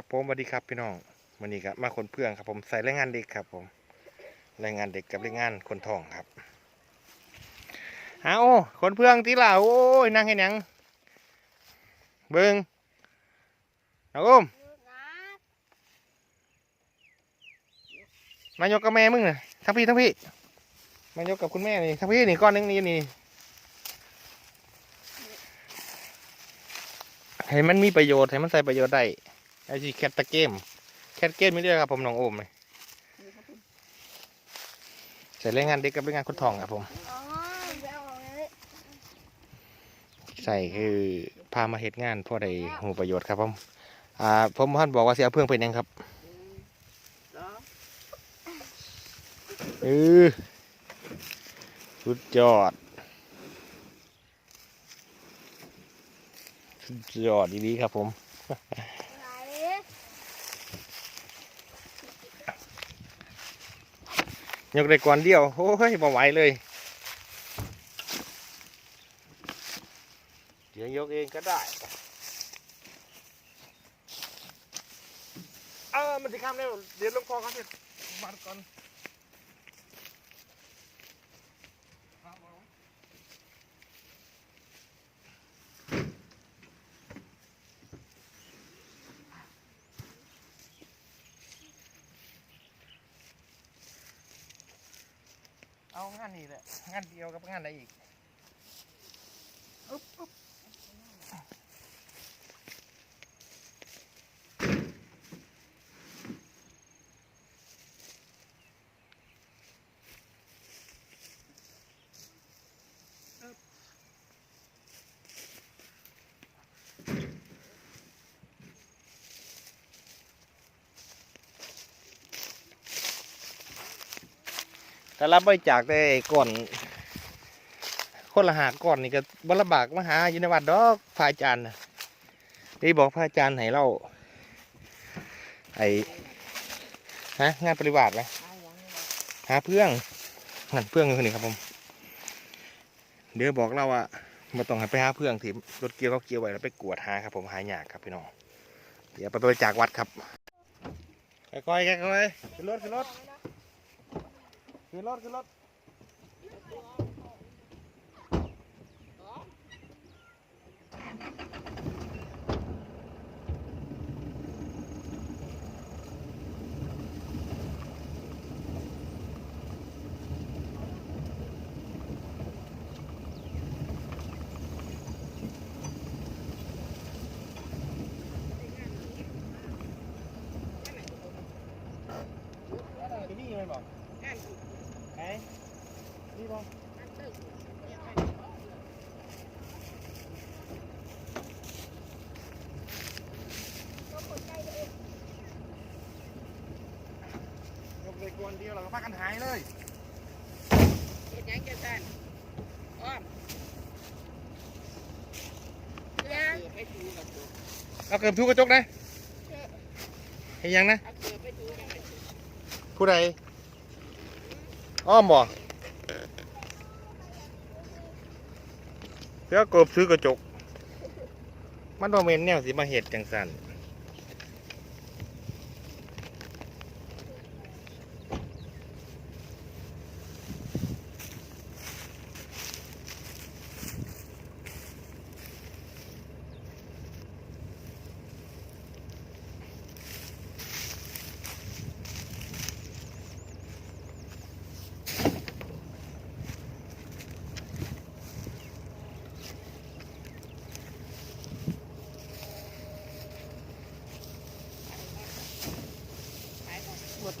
ครับผมสวัสดีครับพี่น้องวันนี้ครับมาคนเพื่องครับผมใส่แรงงานเด็กครับ ผมแรงงานเด็กกับแรงงานคนทองครับเอาคนเพื่องที่ล่ะโอ้ยนั่งให้หนังเบิ้งเอาอุ้มมายกกับแม่มึงน่ะทั้งพี่ทั้งพี่มายกกับคุณแม่นี่ทั้งพี่นี่ก้อนหนึงนี่นี่ให้มันมีประโยชน์ให้มันใส่ประโยชน์ได้ ไอ้ที่แคทตะเกม แคทเกมไม่เรียกครับผมน้องโอมเลยใส่แรงงานเด็กกับแรงงานคนทองครับผม ใส่คือพามาเหตุงานเพ่อได้หูประโยชน์ครับผม อ่าผมท่านบอกว่าเสียเพื่องเป็นยังครับเออสุดยอด สุดยอดดีๆครับผม ไหน ยกได้ก่อนเดียวโอ้ยบ่ไหวเลย เดี๋ยวยกเองก็ได้เออมันจะข้ามแล้วเดี๋ยวลงคอครับเสร็จมาก่อน งานนี้แหละงานเดียวกับงานอะไรอีกอ๊บอ๊บ แต่รับบริจาคได้ก่อน คนละหาก่อนนี่ก็บลำบากมาหาอยู่ในวัดดอกพระอาจารย์นะนี่บอกพระอาจารย์ให้เราไอฮะงานปฏิบัติไหมหาเพื่องงานเพื่องคนนี้ครับผม เดี๋ยวบอกเราว่ามาต้องไปหาเพื่องที่รถเกี่ยวเขาเกี่ยวไว้แล้วไปกวดหาครับผมหายากครับพี่น้องเดี๋ยวไปบริจาควัดครับค่อยๆค่อยๆขึ้นรถขึ้นรถ ขึ้นรถขึ้นรถ นี่เลยบอกไหนนี่บอก ยกเลยกวนเดียวเราก็พากันหายเลยเฮ็ดหยังจะสั่นอ้อมยังเกือบไปถูกับถูกเอาเกือบทุกกระจกได้เห็นยังนะเอาเกือบไปถูกันไปถูกผู้ใดอ้อมบ่ เดี๋ยวกบซื้อกระจก มันโดเมนแนวสิมาเห็ดจังสัน อ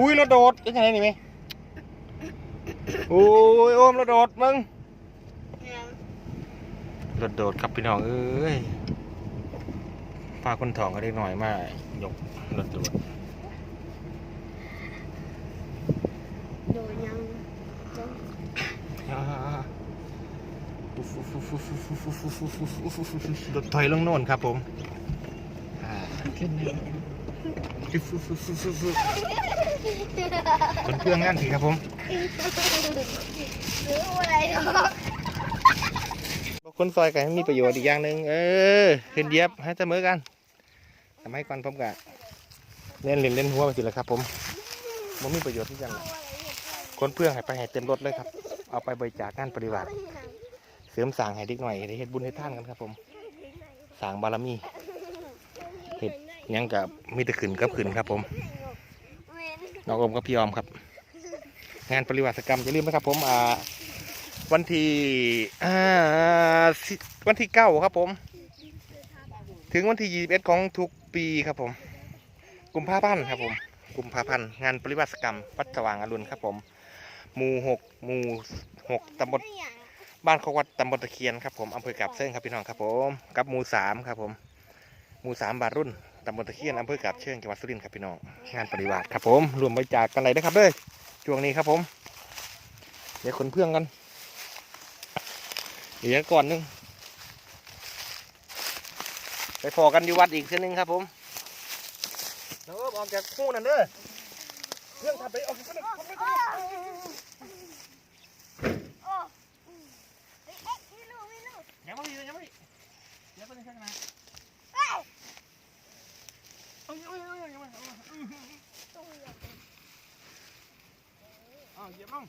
ุ้ยรถโดดเป็นยังไงนี่ไหมโอ้ยโอมรถโดดมึง โดดครับพี่น้องเอ้ยพาคนถองก็ได้หน่อยมากยกรถโดดโดนยังจนอ่ารถถอยลงโน่นครับผมอ่าเป็นเครื่องงานสิครับผมหรืออะไรเนาะ คนซอยกันมีประโยชน์อีกอย่างหนึ่งเออขึ้นเย็บให้เสมอกันทำให้ก่อนผมกะเล่นเล่นเล่นหัวไปสิละครับ ผมมันมีประโยชน์ที่ยังคนเพื่อให้ไปให้เต็มรถเลยครับ เอาไปบริจาคงานปฏิบัติเสริมสางให้เด็กหน่อยได้เฮ็ดบุญให้ท่านกันครับผมสางบารมีเฮ็ดยังกับมีต่ขึ้นกับขึ้นครับ ผมน้องอมกับพี่ออมครับ งานปฏิบัติกรรมอย่าลืมนะครับ ผมอ่า วันที่วันที่เก้าครับผม ถึงวันที่ยี่สิบเอ็ดของทุกปีครับผมกุมภาพันธ์ครับผมกุมภาพันธ์งานปฏิบัติกรรมวัดสว่างอรุณครับผมหมู่หกหมู่หกตำบลบ้านขวัดตำบลตะเคียนครับผมอำเภอกับเชิงครับพี่น้องครับผมกับหมู่สามครับผมหมู่สามบาทรุ่นตำบลตะเคียนอำเภอกับเชิงจังหวัดสุรินทร์ครับพี่น้องงานปฏิบัติครับผมรวมบริจาคกันเลยนะครับเด้อช่วงนี้ครับผมเดี๋ยวขนเพื่องกัน เดี๋ยวก่อนหนึง ไปพอกันอยู่วัดอีกเส้นหนึงครับผมแล้วก็ออกจากคู่นั่นเด้อเรื่องทำไปออกจากคู่นั่นออกไปนโอ้เอ๊ะไม่รู้ไม่รู้ยังไม่ดียังไม่ดีเดี๋ยวไปในข้าเอ้ยเอาไม่เอายังไม่เอาตุ้งเหยียบเอาเหยียบลง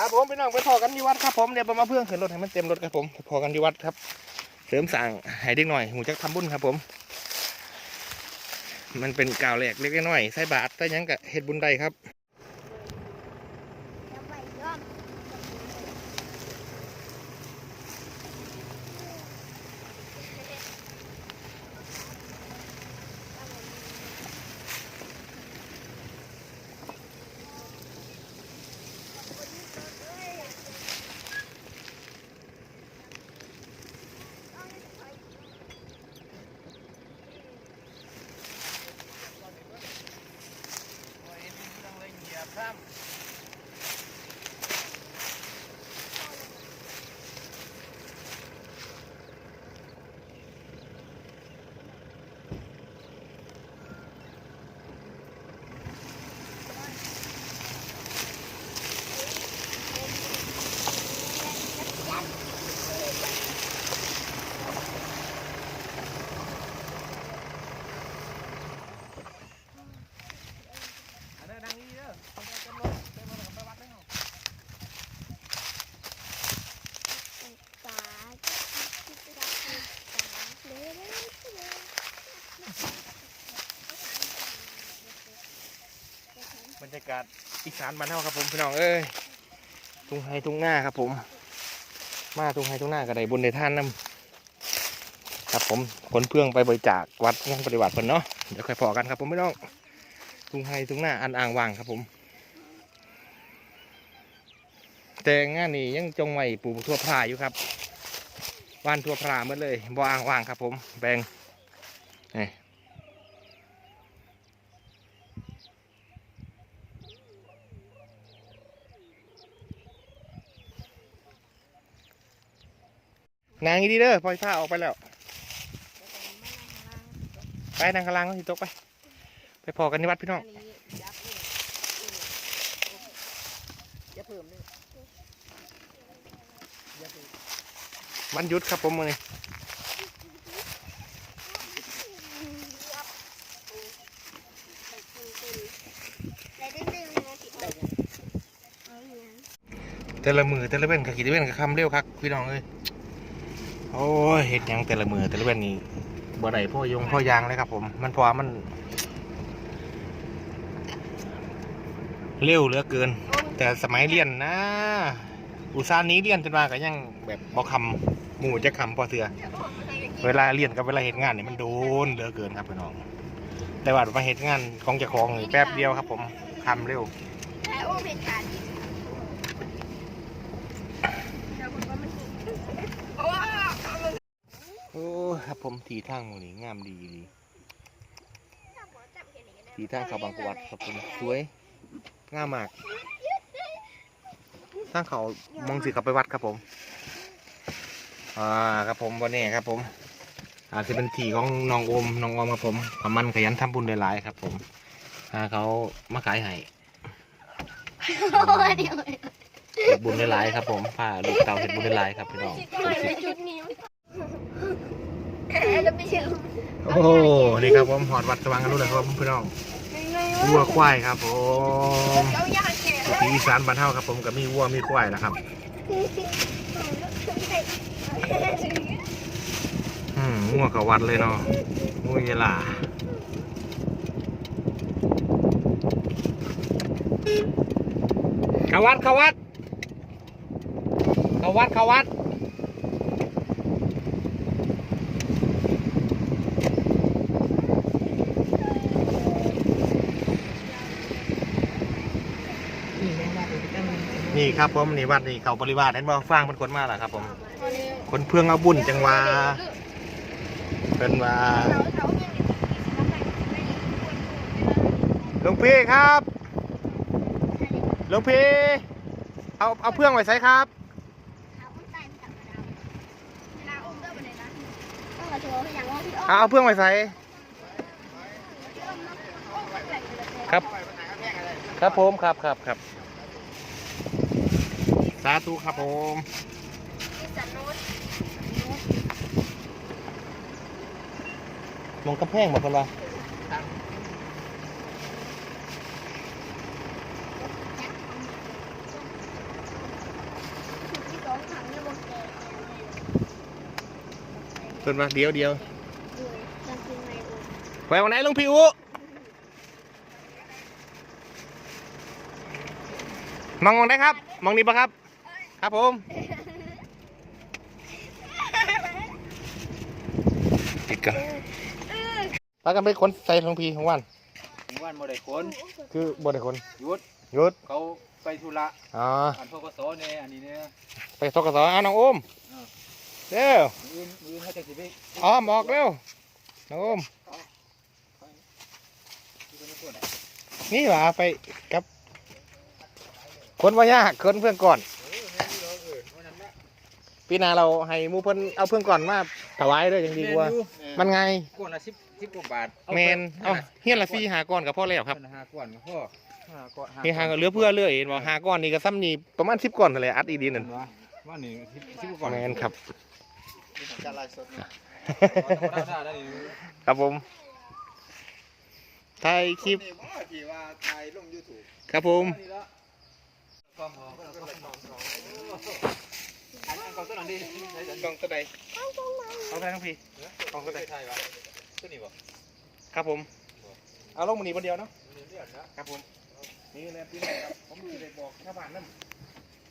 ครับผมไปน้องไปพอกันที่วัดครับผมเดี๋ยวมาเพื่อนขึ้นรถให้มันเต็มรถครับผมพอกันที่วัดครับ เสริมสั่งให้เด็กหน่อยหูจักทำบุญครับผม มันเป็นกาวแหลกเล็กน้อยใส่บาทใส่ยังกับเฮ็ดบุญใดครับากาศอีสานบ้านเฮาครับผมพี่น้องเอ้ยทุ่งไฮทุ่งหน้าครับผม มาทุ่งไฮทุ่งหน้าก็ไดบุญได้ท่านนํครับผมขนเพื่องไปบริจาควัดงานปฏิบัติเพิ่นเนาะเดี๋ยวค่อยพอกันครับผมพี่น้องทุ่งไฮทุ่งหน้าอันอ่างว่างครับผม แต่งานนี้ยังจงไว้ปลูกทั่วพลาอยู่ครับว่านทั่วพลาหมดเลยบ่อ่างว่างครับผมแบ่งนี่ นางอีดีเด้อพลอยผ้าออกไปแล้ว ไปนางกำลังก็สิตกไป ไปพอกันที่วัดพี่น้องอย่าเพิ่มเลยวันหยุดครับผมมือนี้แต่ละมือแต่ละเว้นกับกี่เว้นกับคำเร็วครับพี่น้องเอ้ย อ้ยเห็ดยังแต่ละมือแต่ละเว้นนี่บ่ได้พ่อยงพ่อยางเลยครับ ผม มันพราะว่ามัน เร็วเหลือเกิน แต่สมัยเรียนนะ อุตสาห์นี้เรียนจนมาก็ยังแบบบ่คำหมู่จะคำพอเสือเวลาเรียนกับเวลาเหตุงานเนี่ยมันโดนเหลือเกินครับพี่น้อง แต่ว่ามาเหตุงานของเจ้าของนี่แป๊บเดียวครับ ผมทำเร็ว แค่ โอ้เป็นการดีโอ้ครับผมทีทางหมูนี่งามดีดีถ้าหมอจับเห็นอย่างนี้ได้ทีทางเขาบางประวัติครับผมสวยงามมากทางเขามองสิเขาไปวัดครับผมอ่าครับผมวันนี้ครับ ผมอาจจะเป็นทีของน้องโอมน้องโอมครับผมขมันขยันทำบุญหลายๆครับ ผมหาเขามาขายให้เดี๋ยวเฮ็ดบุญหลายๆครับ ผมพาลูกเต่าเห็ดบุญหลายๆครับพี่น้องจุดนี้ แล้วไปเชื่อโอ้นี่ครับผมหอดวัดสว่างกันรู้เลยครับพี่น้องวัวควายครับผมเจ้าย่างแก่ที่อีสานบ้านเฮาครับ ผมก็มีวัวมีควายนะครับอืมงัวกับวัดเลยเนาะงัวเยล่าเขาวัดเขาวัดเขาวัดเขาวัด ครับผมนี่วัดนี่เขาบริวารเห็นบ่ฟางเป็นคนมาแล้วครับ ผม คนเพื่องเอาบุญจังว่าเป็นว่าหลวงพี่ครับหลวงพี่เอาเอาเพื่องไว้ใส่ครับเอาเพื่องไว้ใส่ครับ ครับผมครับครับครับาธุครับผมมองกระแพงบอกกันว่าเพิ่นมาเดียวเดียวไปวันไหนลุงพี่อุมองมองได้ครับ มองนี่ปะครับ ครับผม ติดกันพากันไปคนใส่หลวงพี่ของวันวันโมได้คนคือบ่ได้คนหยุดหยุดเขาไปธุระอ๋ออันพกสเนี่ยอันนี้เนี่ยไปทกศอะน้องโอมเร็วมือมือเขาจะสิไปอ้อมออกเร็วน้องโอมนี่หว่าไปกับคนว่ายากคนเพื่อนก่อน ปีหนาเราให้หมูเพิ่นเอาเพื่อนก่อนมาถวายด้วยยังดีกว่า มันไงก้อนละสิบสิบกว่าบาทแมนเอาเฮียนละฟรีหาก้อนกับพ่อแล้วครับห้าก้อนก็พ่อห้าก้อนมีหาเหลือเพื่อเรื่อยเห็นบอกหาก้อนนี่ก็ซ้ำนี่ประมาณสิบก้อนเลยอัดอีดีนั่นว่านี่สิบสิบกว่าก้อนแมนครับการไล่สดได้ได้นี่ครับผมถ่ายคลิปนี่ว่าที่ว่าถ่ายลงยูทูบครับผมความหอม กองของอันอันกองต้นหลังดีกองตัวใดกองตัวใดน้งพี่กองตัวใดไทยวะตัวนี้บ่ครับผม เอาลงมันนีคนเดียวเนาะครับผม นี่แหละพี่น้องครับผมจะได้บอกชาวบ้านนั่น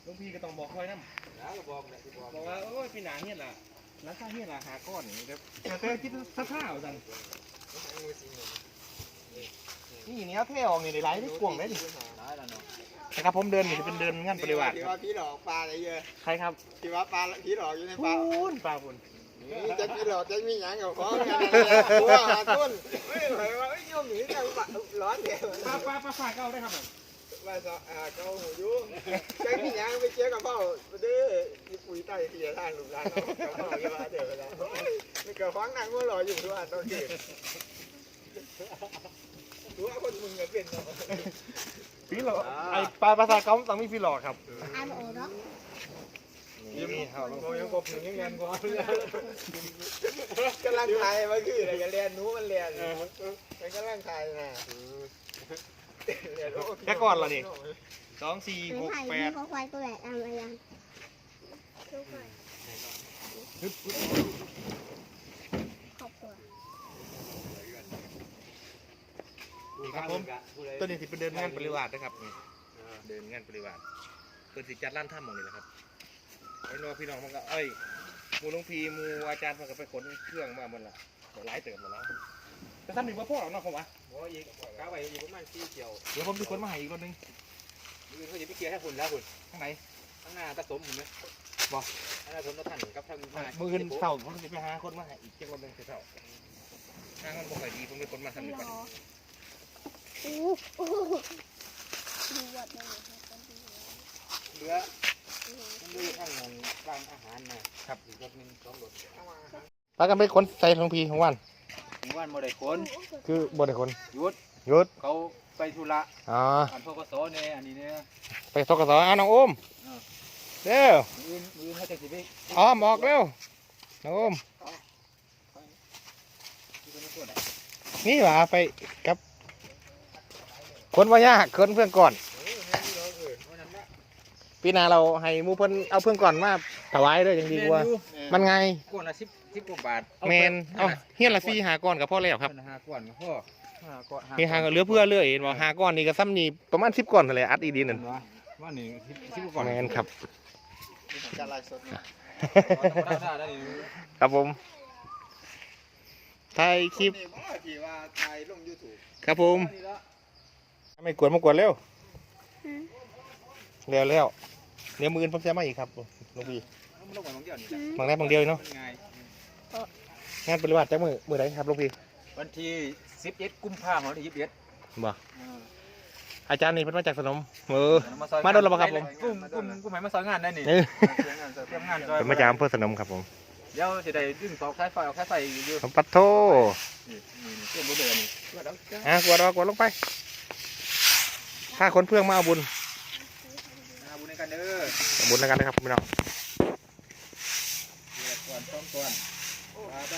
ลุงพี่ก็ต้องบอกคอยนั่นนะก็บอกเลยที่บอกบอกว่าโอ้ยพี่หนาเฮียล่ะร้านข้าเฮียล่ะหาก้อนเดี๋ยวเดี๋ยวเธอคิดสักข้าวสั่น นี่นี่เอาเท่ออกนี่ได้หลายได้กวางได้นี่ได้แล้วเนาะนะครับผมเดินนี่จะเป็นเดินงานปริวาสที่ครับว่าพี่หลอกปลาอะไรเยอะใครครับที่ว่าปลาพี่หลอกอยู่ในปลาปูนปลาปูนนี่จะพี่หลอกจะมีหยังกับฟ้องกันนะตัวหาต้นไม่เหมือนว่าไอ้ยมหนีจังปะร้อนเดียวปลาปลาปลาฝากเอาได้ครับว่าสอ่าเขาหูยุ่งจะมีหยังไปเจอกับพ่อดื้อญี่ปุ่ยใต้ที่จะท่านหลุมร้านเขากับพ่อจะมาเดี๋ยวแล้วไม่เกิดฟ้องนางก็รออยู่ด้วยตอน ที่ตัวคนมึงก็เป็นเนาะพี่หลอกไอปลาปลาสากเขาต้องมีพี่หลอกครับอ่านโอ้เนาะนี่เขาโอ้ยกบหนึ่งยังเงินก่อนกำลังไทยมาคืออะไรกันเรียนนู้มันเรียนมันกำลังไทยนะแค่ก่อนละนี่สองสี่หรืหอกถ่ายแปที่ดเขาควายตัวแหลกอะไรยังขอบคุณ ครับผมตัวนี้สิเป็นเดินงานปริวาสนะครับนี่เดินงานปริวาสเปิดสิจัดร้านถ้ำหมองนี่แหละครับไอ้น้องพี่น้องมันก็เอ้ยหมูหลวงพีหมูอาจารย์มันก็ไปขนเครื่องมาหมดละหลายเติมหมดแล้วแต่ท่านมีว่าพ่อหรอกเนาะผมวะบอกอีกก้าวไปอยู่ประมาณสี่เกี่ยวเดี๋ยวผมจะขนมาให้อีกคนนึงมือเขาจะไปเกี่ยวให้คุณแล้วคุณข้างไหนข้างหน้าตะสมเห็นไหมข้างหน้าสมตะท่านกับทางมือขึ้นเสาผมจะไปหาคนมาให้อีกเจ้าคนนึงเสาทางมันบ่ค่อยดีผมเป็นคนมาทำนี่ก่อนโอ้โห ดูวัดเลยนะครับดูวัดเหลือมันดูข้างหนึ่งบางอาหารนะครับอีกรถหนึ่งสองรถพากันไปขนใส่หลวงพี่ของวันหมู่บ้านบ่ได้ขนคือบ่ได้ขนหยุดหยุดเขาไปธุระอ๋ออันพกสเนี่ยอันนี้เนี่ยไปทกศเอาน้องโอมเร็วมืออื่นมืออื่นเขาจสิไปอ้อมอกเร็วน้องโอมที่คนมนี่หว่าไปกับ คนว่ายากคนเพื่อนก่อน ปีหนาเราให้หมูเพิ่นเอาเพื่อนก่อนมาถวายเลยยังดีกว่า มันไงก้อนละสิบสิบกว่าบาทแมนเอ้าเฮียนละสี่หาก้อนกับพ่อแล้วครับห้าก้อนพ่อห้าก้อนมีหาก็เหลือเพื่อเรื่อยเห็นบ่หาก้อนนี่ก็ซ้ำนี่ประมาณสิบก้อนนั่นแหละอัดอีดีนั่นว่าหนึ่งสิบสิบกว่าก้อนแมนครับการไลฟ์สดได้ได้ได้ครับผมถ่ายคลิปนี่บ่ที่ว่าถ่ายลง YouTube ครับผม ไม่กวนมากวนเร็วเร็วแล้วเดี๋ยวมืออนผมจะมาอีกครับหลูกพี่มันลงไปบางเดียวนี่บางแรกบางเดียวเนาะไงงานปฏิบัติจากมือมือไหนครับหลูกพี่วันที่สิบเอ็ดกุมภาพันธ์ที่ยี่สิบเอ็ดบ่อาจารย์นี่เพิ่นมาจากสนมเออซอยมาโดนแล้วบ่ครับผมกลุ่มกลุ่มกลุ่มไหนมาซอยงานได้นี่เออเตรียมงานเตรียมงานซอยเพิ่นมาจากอำเภอสนมครับผมเดี๋ยวจะได้ดึงตอกสายไฟเอาสายไฟอยู่ผมปัดโทนี่นี่เตรียมบุเดือนนี่เพื่อเอาจ้าอะกวดเอากวดลงไป ถ้าคนเพื่องมาเอาบุญเอาบุญในกันเด้อเอาบุญแล้วกันนะครับพี่น้องเดี๋ยวก่อนต้องก่อนเอาไป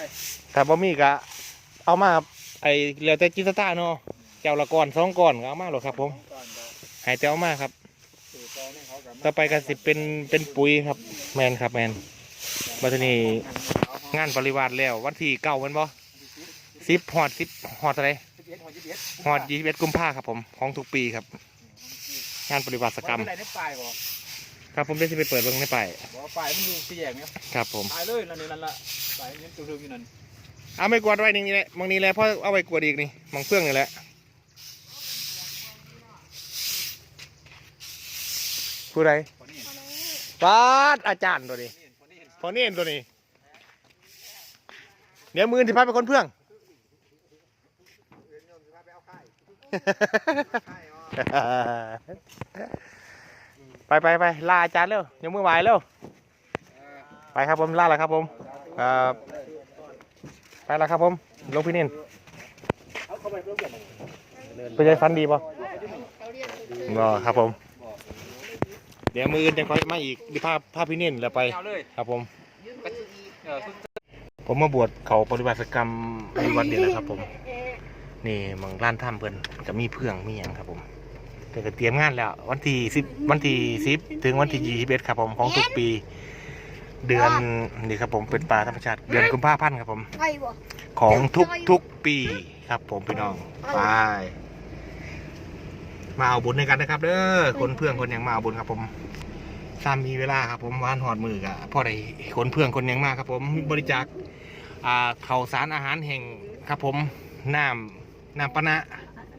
ถ้าบ่มีก็เอามาไอ้เหลือแต่จิตสตาร์เนาะเจ้าละก่อนสองก่อนก็เอามาหรอกครับ ผมก่อนเดี๋ยวใหายแต่เอามาครับสื่อซอยให้เขากับต่อไปก็สิเป็นเป็นปุ๋ยครับ แมนครับแมนบัดนี้งานปริวาสแล้ว วันที่เก้าแมันบ่สิบหอดสิบหอดอะไรสิบเอ็ดหอยี่สิบเอ็ดหอดยี่สิบเอ็ดกุมภาครับผม ของทุกปีครับ งานปฏิบัติกรรมอะไรในปลายบ่ครับผมได้ที่ไปเปิดเบิ่งในไปายบอกว่าปลายมันอยู่สี่แยกเนี่ยครับผมตายเลยนั่นนี่นั่นละปลายมันตัวเรืองอยู่นั่นเอาไม่กวาดไว้นี่แหละบางนี้แหละพ่อเอาไว้กวาดอีกนี่บางเฟื่องนี่แหละผู้ใดคนนี้ปาดอาจารย์ตัวนี้คนนี้พอนี่เห็นตัวนี้ เดี๋ยวมือที่พาไปคนเพื่อง เไปไปไปลาอาจารย์เร็วยวมือไหวเร็วไปครับผมลาแล้วครับผมครับไปแล้วครับผมลงพี่นินเป็นใจฟันดีป่ะบ่ครับผม เดี๋ยวมืออื่นจะคอยมาอีกดิภาพภาพพี่นินแล้วไปครับผม ผมมาบวชเขาปฏิบัติกรรมในวัดนี่แหละครับผมนี่มังร้านถ้ำเพิ่นจะมีเพื่องมีอย่างครับผม แต่ก็เตรียมงานแล้ว วันที่สิบวันที่สิบถึงวันที่ยี่สิบเอ็ดครับผมของทุกปี เดือนนี่ครับผมเป็นป่าธรรมชาติเดือนกุมภาพันธ์ครับผมไอ้บ่ของทุกทุกปีครับผมพี่น้องไปมาเอาบุญในกันนะครับ เด้อคนเพื่อนคนยังมาเอาบุญครับผมซ้ำมีเวลาครับผมวานหอดมือกะพ่อได้คนเพื่อนคนยังมาครับ ผมบริจาคอ่าข้าวสารอาหารแห่งครับผมน้ำน้ำปะนะ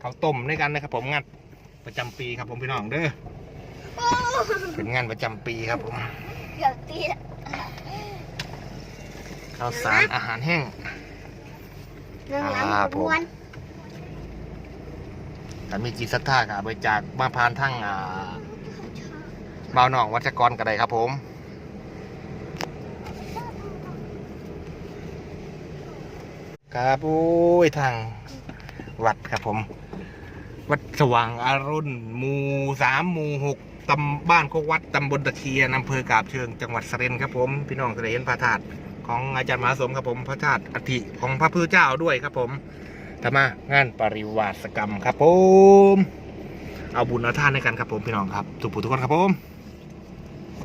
ข้าวต้มในกันนะครับผมงาน ประจำปีครับผมพี่น้องเด้อเป็นงานประจำปีครับผมเกือบตีละข้าวสารอาหารแห้งน้ำอ่าน้ำผมม้วนถ้ามีจิตศรัทธาก็บริจาคมาผ่านทั้งอ่าบ่าวหนองวัชกรก็ได้ครับผมครับโอ้ยทางวัดครับผม วัดสว่างอารุณหมู่สามหมู่หกตำบ้านโคกวัดตำบลตะเคียนอำเภอกาบเชิง จังหวัดสระบุรีครับผม พี่น้องจะได้เห็นพระธาตุของอาจารย์มหาสมครับผม พระธาตุอธิของพระพุทธเจ้าด้วยครับผมธรรมางานปริวาสกรรมครับผม เอาบุญเอาท่านในกันครับผมพี่น้องครับทุกผู้ทุกคนครับผม